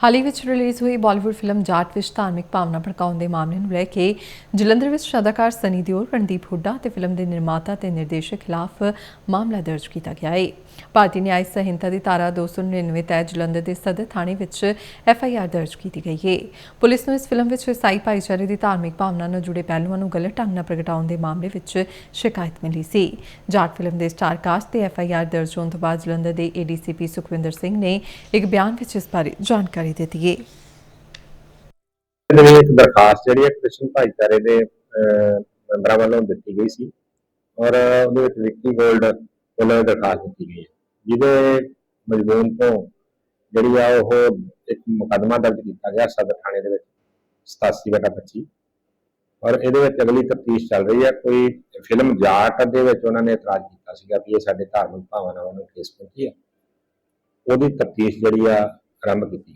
ਹਾਲ ਹੀ ਵਿੱਚ ਰਿਲੀਜ਼ ਹੋਈ ਬਾਲੀਵੁੱਡ ਫਿਲਮ ਜਾਟ ਵਿੱਚ ਧਾਰਮਿਕ ਭਾਵਨਾ ਭੜਕਾਉਣ ਦੇ ਮਾਮਲੇ ਨੂੰ ਲੈ ਕੇ ਜਲੰਧਰ ਵਿੱਚ ਅਦਾਕਾਰ ਸਨੀ ਦਿਓਲ, ਰਣਦੀਪ ਹੁੱਡਾ ਤੇ ਫਿਲਮ ਦੇ ਨਿਰਮਾਤਾ ਤੇ ਨਿਰਦੇਸ਼ਕ ਖਿਲਾਫ ਮਾਮਲਾ ਦਰਜ ਕੀਤਾ ਗਿਆ ਹੈ ਭਾਰਤੀ ਨਿਆਇ ਸੰਹਿਤਾ ਦੀ ਧਾਰਾ 299 ਤਹਿਤ ਜਲੰਧਰ ਦੇ ਸਦਰ ਥਾਣੇ ਵਿੱਚ ਐਫ ਆਈ ਆਰ ਦਰਜ ਕੀਤੀ ਗਈ ਹੈ ਪੁਲਿਸ ਨੂੰ ਇਸ ਫਿਲਮ ਵਿੱਚ ਈਸਾਈ ਭਾਈਚਾਰੇ ਦੀ ਧਾਰਮਿਕ ਭਾਵਨਾ ਨਾਲ ਜੁੜੇ ਪਹਿਲੂਆਂ ਨੂੰ ਗਲਤ ਢੰਗ ਨਾਲ ਪ੍ਰਗਟਾਉਣ ਦੇ ਮਾਮਲੇ ਵਿੱਚ ਸ਼ਿਕਾਇਤ ਮਿਲੀ ਸੀ। ਜਾਟ ਫਿਲਮ ਦੇ ਸਟਾਰ ਕਾਸਟ ਤੇ ਐਫ ਆਈ ਆਰ ਦਰਜ ਹੋਣ ਤੋਂ ਬਾਅਦ ਜਲੰਧਰ ਦੇ ਏਡੀਸੀਪੀ ਸੁਖਵਿੰਦਰ ਸਿੰਘ ਨੇ ਇੱਕ ਬਿਆਨ ਵਿੱਚ ਇਸ ਬਾਰੇ ਜਾਣਕਾਰੀ ਦਿੱਤੀ ਹੈ ਇਹਦੇ ਵਿੱਚ ਇੱਕ ਦਰਖਾਸਤ ਜਿਹੜੀ ਹੈ, ਕ੍ਰਿਸ਼ਨ ਭਾਈਚਾਰੇ ਦੇ ਮੈਂਬਰਾਂ ਵੱਲੋਂ ਦਿੱਤੀ ਗਈ ਸੀ ਔਰ ਉਹਦੇ ਵਿੱਚ ਵਿੱਕੀ ਗੋਲਡ ਵੱਲੋਂ ਦਰਖਾਸਤ ਦਿੱਤੀ ਗਈ ਹੈ। ਜਿਹਦੇ ਮਜ਼ਮੂਨ ਤੋਂ ਜਿਹੜੀ ਆ ਉਹ ਇੱਕ ਮੁਕੱਦਮਾ ਦਰਜ ਕੀਤਾ ਗਿਆ ਸਦਰ ਥਾਣੇ ਦੇ ਵਿੱਚ 87 ਬਟਾ 25 ਔਰ ਇਹਦੇ ਵਿੱਚ ਅਗਲੀ ਤਫਤੀਸ਼ ਚੱਲ ਰਹੀ ਹੈ, ਕੋਈ ਫਿਲਮ ਜਾਟ ਦੇ ਵਿੱਚ ਉਹਨਾਂ ਨੇ ਇਤਰਾਜ਼ ਕੀਤਾ ਸੀਗਾ ਵੀ ਇਹ ਸਾਡੇ ਧਾਰਮਿਕ ਭਾਵਨਾਵਾਂ ਨੂੰ ਠੇਸ ਪਹੁੰਚੀ ਹੈ। ਉਹਦੀ ਤਫਤੀਸ਼ ਜਿਹੜੀ ਆ ਆਰੰਭ ਕੀਤੀ